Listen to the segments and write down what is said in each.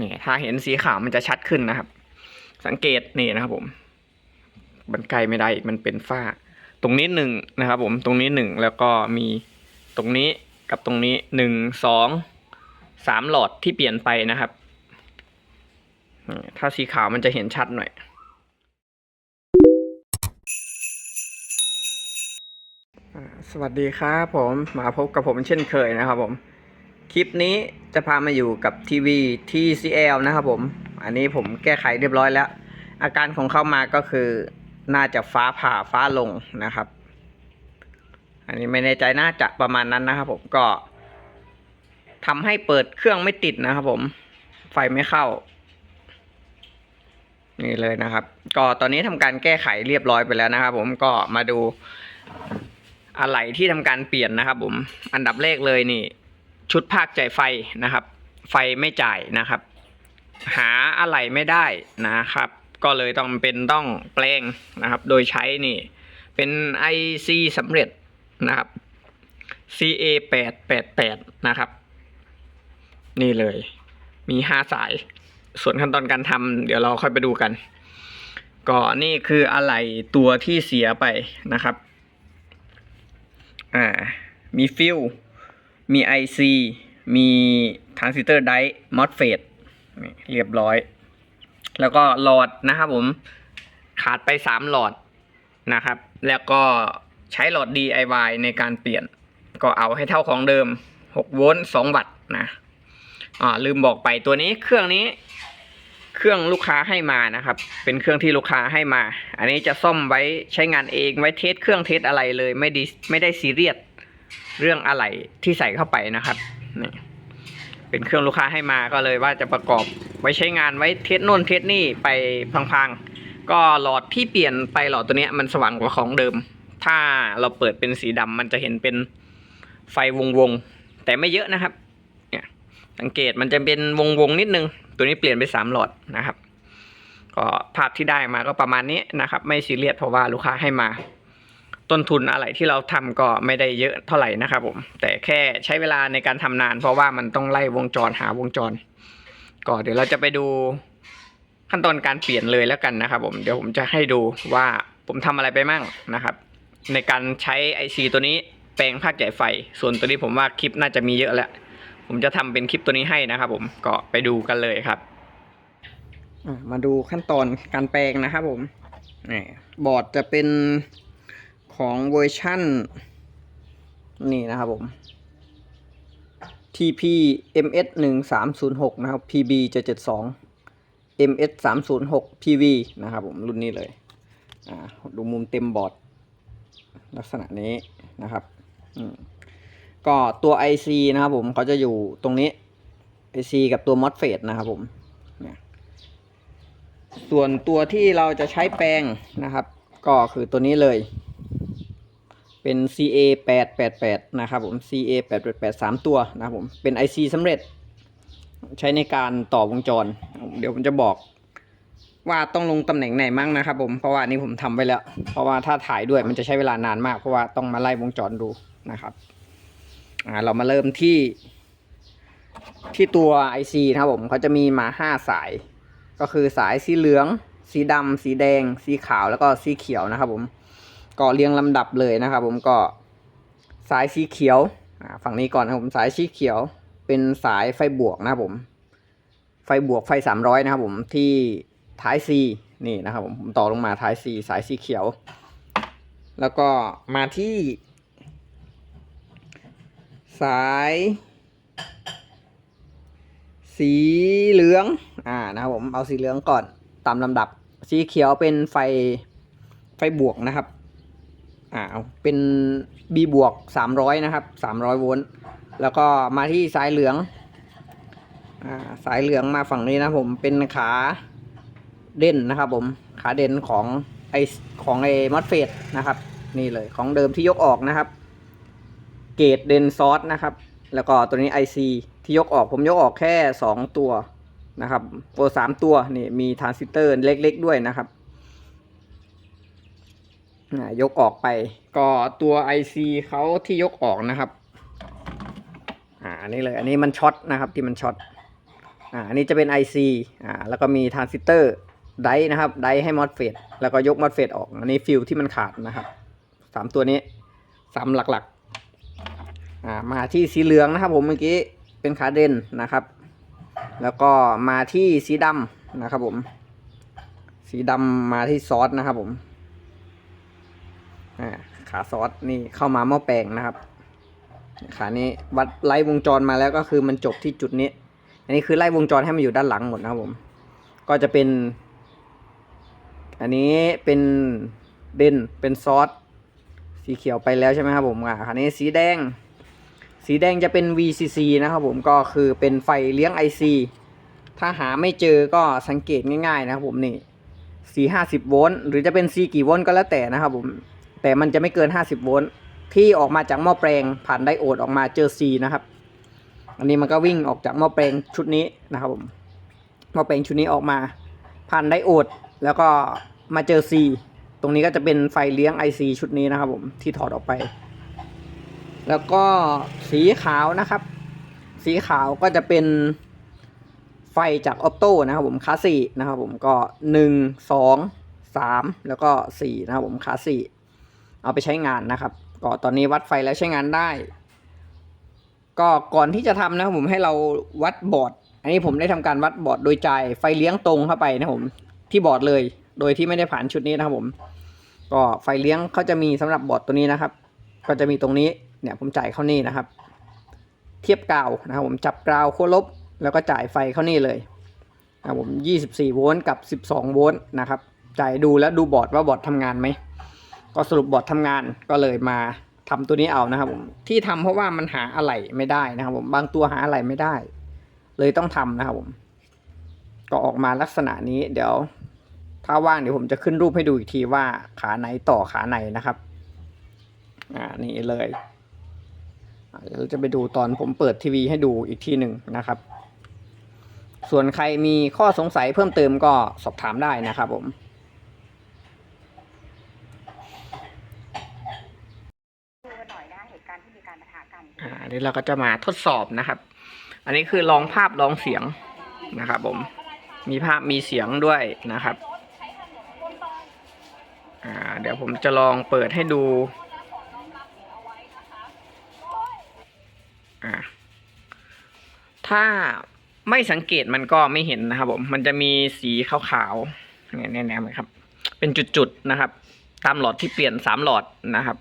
นี่ถ้าเห็นสีขาวมันจะชัดขึ้นนะครับ สังเกตนี่นะครับผมมันไกลไม่ได้อีกมันเป็นฝ้า ตรงนี้หนึ่งนะครับผมตรงนี้หนึ่งแล้วก็มีตรงนี้กับตรงนี้หนึ่งสองสามหลอดที่เปลี่ยนไปนะครับ ถ้าสีขาวมันจะเห็นชัดหน่อย สวัสดีครับผมมาพบกับผมเช่นเคยนะครับผม คลิปนี้จะพามาอยู่กับทีวี TCL นะครับผม อันนี้ผมแก้ไขเรียบร้อยแล้ว อาการของเข้ามาก็คือน่าจะฟ้าผ่าฟ้าลงนะครับ อันนี้ไม่แน่ใจน่าจะประมาณนั้นนะครับผมก็ทำให้เปิดเครื่องไม่ติดนะครับผม ไฟไม่เข้า นี่เลยนะครับ ก็ตอนนี้ทำการแก้ไขเรียบร้อยไปแล้วนะครับผมก็มาดูอะไหล่ที่ทำการเปลี่ยนนะครับผม อันดับแรกเลยนี่ ชุดภาคจ่ายไฟนะครับ ไฟไม่จ่ายนะครับ หาอะไหล่ไม่ได้นะครับ ก็เลยต้องเป็นต้องแปลงนะครับ โดยใช้นี่ เป็น IC สำเร็จนะครับ CA 8 8 8นะครับ นี่เลย มีห้าสาย ส่วนขั้นตอนการทำเดี๋ยวเราค่อยไปดูกันก็นี่คืออะไหล่ตัวที่เสียไปนะครับ อ่า มีฟิล มี IC มีทรานซิสเตอร์ไดมอสเฟตเรียบร้อย แล้วก็หลอดนะครับผมขาดไป 3 หลอดนะครับ แล้วก็ใช้หลอด DIY ในการเปลี่ยน ก็เอาให้เท่าของเดิม 6 โวลต์ 2 วัตต์นะอ่าลืมบอกไปตัวนี้เครื่องนี้ เครื่องลูกค้าให้มานะครับ เป็นเครื่องที่ลูกค้าให้มา อันนี้จะซ่อมไว้ใช้งานเองไว้เทสเครื่องเทสอะไรเลย ไม่ดีไม่ได้ซีเรียส เรื่องอะไรที่ใส่เข้าไปนะครับนี่เป็นเครื่องลูกค้าให้มาก็เลยว่าจะประกอบไว้ใช้งานไว้เทสโน่นเทสนี่ไปพังๆ ก็หลอดที่เปลี่ยนไปหลอดตัวเนี้ยมันสว่างกว่าของเดิม ถ้าเราเปิดเป็นสีดำมันจะเห็นเป็นไฟวงๆ แต่ไม่เยอะนะครับ เนี่ยสังเกตมันจะเป็นวงๆนิดนึง ตัวนี้เปลี่ยนไปสามหลอดนะครับ ก็ภาพที่ได้มาก็ประมาณนี้นะครับ ไม่ซีเรียสเพราะว่าลูกค้าให้มา ต้นทุนอะไรที่เราทำก็ไม่ได้เยอะเท่าไหร่นะครับผม แต่แค่ใช้เวลาในการทำนาน เพราะว่ามันต้องไล่วงจรหาวงจร ก็เดี๋ยวเราจะไปดูขั้นตอนการเปลี่ยนเลยแล้วกันนะครับ ผมเดี๋ยวผมจะให้ดูว่าผมทำอะไรไปมั่งนะครับ ในการใช้ IC ตัวนี้แปลงภาคใหญ่ไฟ ส่วนตัวนี้ผมว่าคลิปน่าจะมีเยอะแล้วผมจะทำเป็นคลิปตัวนี้ให้นะครับ ผมก็ไปดูกันเลยครับมาดูขั้นตอนการแปลงนะครับผมนี่บอร์ดจะเป็น ของเวอร์ชั่น นี่นะครับผม TP MS 1 3 0 6นะครับ PB จะ72 MS 3 0 6 PV นะครับผมรุ่นนี้เลยดูมุมเต็มบอร์ด ลักษณะนี้นะครับก็ตัว IC นะครับผมเขาจะอยู่ตรงนี้ IC กับตัว MOSFET นะครับผมส่วนตัวที่เราจะใช้แปลงนะครับ ก็คือตัวนี้เลย เป็น CA 8 8 8นะครับผม CA 8 8 8 3 ตัวนะครับผม เป็น IC สำเร็จ ใช้ในการต่อวงจร เดี๋ยวผมจะบอกว่าต้องลงตำแหน่งไหนมั่งนะครับผมเพราะว่าอันนี้ผมทำไว้แล้ว เพราะว่าถ้าถ่ายด้วยมันจะใช้เวลานานมาก เพราะว่าต้องมาไล่วงจรดูนะครับอ่าเรามาเริ่มที่ ที่ตัว IC นะครับผมเขาจะมีมาห้าสาย ก็คือสายสีเหลือง สีดำสีแดง สีขาวแล้วก็สีเขียวนะครับผม ก็เรียงลำดับเลยนะครับ ผมก็สายสีเขียวฝั่งนี้ก่อนนะครับผมสายสีเขียวเป็นสายไฟบวกนะครับผม ไฟบวกไฟสามร้อยนะครับผมที่ท้าย C นี่นะครับผมผมต่อลงมาท้าย C สายสีเขียว แล้วก็มาที่ สาย สีเหลืองอ่านะครับผมเอาสีเหลืองก่อนตามลำดับสีเขียวเป็นไฟไฟบวกนะครับ อ่าเป็น B บวกสามร้อยนะครับสามร้อยโวลต์แล้วก็มาที่สายเหลืองอ่าสายเหลืองมาฝั่งนี้นะผมเป็นขาเด่นนะครับผมขาเด่นของไอของไอมอสเฟตนะครับ นี่เลยของเดิมที่ยกออกนะครับ เกตเดนซอสนะครับ แล้วก็ตัวนี้ IC ที่ยกออกผมยกออกแค่ 2 ตัวนะครับโปรสามตัวนี่มีทรานซิสเตอร์เล็ก ๆ ด้วยนะครับ ยกออกไป ก็ตัว IC เขาที่ยกออกนะครับ อ่าอันนี้เลย อันนี้มันช็อตนะครับที่มันช็อต อ่าอันนี้จะเป็น IC อ่าแล้วก็มีทรานซิสเตอร์ไดนะครับไดให้มอสเฟตแล้วก็ยกมอสเฟตออก อันนี้ฟิลที่มันขาดนะครับสามตัวนี้สามหลักๆ อ่ามาที่สีเหลืองนะครับ ผมเมื่อกี้เป็นขาเด่นนะครับ แล้วก็มาที่สีดำนะครับผม สีดำมาที่ซอสนะครับผม ขาซอสนี่เข้ามาหม้อแปลงนะครับ ขานี้วัดไล่วงจรมาแล้วก็คือมันจบที่จุดนี้ อันนี้คือไล่วงจรให้มันอยู่ด้านหลังหมดนะครับผม ก็จะเป็น อันนี้เป็นเดนเป็นซอสสีเขียวไปแล้วใช่ไหมครับผมอ่าคันนี้สีแดง สีแดงจะเป็น VCC นะครับผมก็คือเป็นไฟเลี้ยง IC ถ้าหาไม่เจอก็สังเกตง่ายๆนะครับผมนี่สีห้าสิบโวลต์หรือจะเป็นซีกี่โวลต์ก็แล้วแต่นะครับผม แต่มันจะไม่เกินห้าสิบโวลต์ที่ออกมาจากหม้อแปลงผ่านไดโอดออกมาเจอ C นะครับ อันนี้มันก็วิ่งออกจากหม้อแปลงชุดนี้นะครับผมหม้อแปลงชุดนี้ออกมาผ่านไดโอดแล้วก็มาเจอ C ตรงนี้ก็จะเป็นไฟเลี้ยง IC ชุดนี้นะครับผมที่ถอดออกไป แล้วก็สีขาวนะครับ สีขาวก็จะเป็นไฟจากออโต้นะครับผมคาสี่นะครับผมก็หนึ่งสองสามแล้วก็สี่นะครับผมคาสี่ เอาไปใช้งานนะครับ ก็ตอนนี้วัดไฟแล้วใช้งานได้ ก็ก่อนที่จะทำนะครับผมให้เราวัดบอร์ด อันนี้ผมได้ทำการวัดบอร์ดโดยจ่ายไฟเลี้ยงตรงเข้าไปนะผมที่บอร์ดเลย โดยที่ไม่ได้ผ่านชุดนี้นะครับผม ก็ไฟเลี้ยงเขาจะมีสำหรับบอร์ดตัวนี้นะครับ ก็จะมีตรงนี้เนี่ยผมจ่ายเข้านี่นะครับ เทียบกาวนะครับผมจับกาวขั้วลบแล้วก็จ่ายไฟเข้านี่เลยนะครับผม 24 โวลต์กับ 12 โวลต์นะครับ จ่ายดูแล้วดูบอร์ดว่าบอร์ดทำงานไหม ก็สรุปบอร์ดทำงานก็เลยมาทำตัวนี้เอานะครับผมที่ทำเพราะว่ามันหาอะไหล่ไม่ได้นะครับผมบางตัวหาอะไหล่ไม่ได้ เลยต้องทำนะครับผม ก็ออกมาลักษณะนี้เดี๋ยว ถ้าว่างเดี๋ยวผมจะขึ้นรูปให้ดูอีกทีว่าขาไหนต่อขาไหนนะครับ อ่านี่เลยเราจะไปดูตอนผมเปิดทีวีให้ดูอีกทีหนึ่งนะครับ ส่วนใครมีข้อสงสัยเพิ่มเติมก็สอบถามได้นะครับผม ดูกันหน่อยนะคะเหตุการณ์ที่มีการปะทะ นอ่าเดี๋ยวเราก็จะมาทดสอบนะครับ อันนี้คือลองภาพลองเสียงนะครับผม มีภาพมีเสียงด้วยนะครับ อ่า เดี๋ยวผมจะลองเปิดให้ดู อ่า ถ้าไม่สังเกตมันก็ไม่เห็นนะครับผม มันจะมีสีขาวๆเนี่ยแน่ๆไหมครับ เป็นจุดๆนะครับ ตามหลอดที่เปลี่ยนสามหลอดนะครับ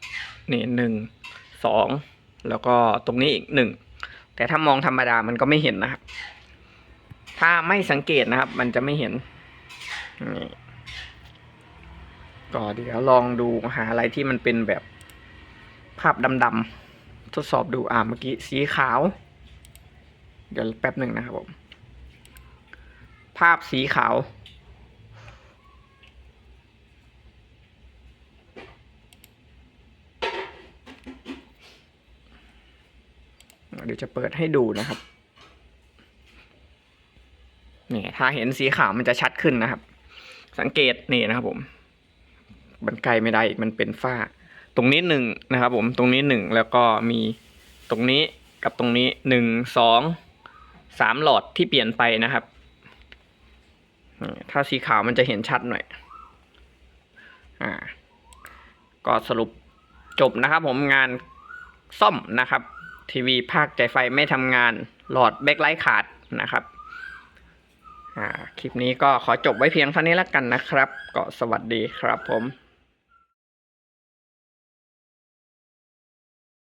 นี่หนึ่งสอง แล้วก็ตรงนี้อีกหนึ่งแต่ถ้ามองธรรมดามันก็ไม่เห็นนะครับ ถ้าไม่สังเกตนะครับ มันจะไม่เห็นนี่ก็เดี๋ยวลองดูหาอะไรที่มันเป็นแบบภาพดำๆทดสอบดูอ่าเมื่อกี้สีขาว เดี๋ยวแป๊บหนึ่งนะครับผม ภาพสีขาว เดี๋ยวจะเปิดให้ดูนะครับนี่ถ้าเห็นสีขาวมันจะชัดขึ้นนะครับ สังเกตนี่นะครับผมมันไกลไม่ได้อีกมันเป็นฝ้า ตรงนี้หนึ่งนะครับ ผมตรงนี้หนึ่งแล้วก็มีตรงนี้กับตรงนี้หนึ่งสองสามหลอดที่เปลี่ยนไปนะครับนี่ถ้าสีขาวมันจะเห็นชัดหน่อย อ่า ก็สรุปจบนะครับผมงานซ่อมนะครับ ทีวีภาคใจไฟไม่ทำงาน หลอดแบ็คไลท์ขาดนะครับคลิปนี้ก็ขอจบไว้เพียงเท่านี้แล้วกันนะครับ ก็สวัสดีครับผม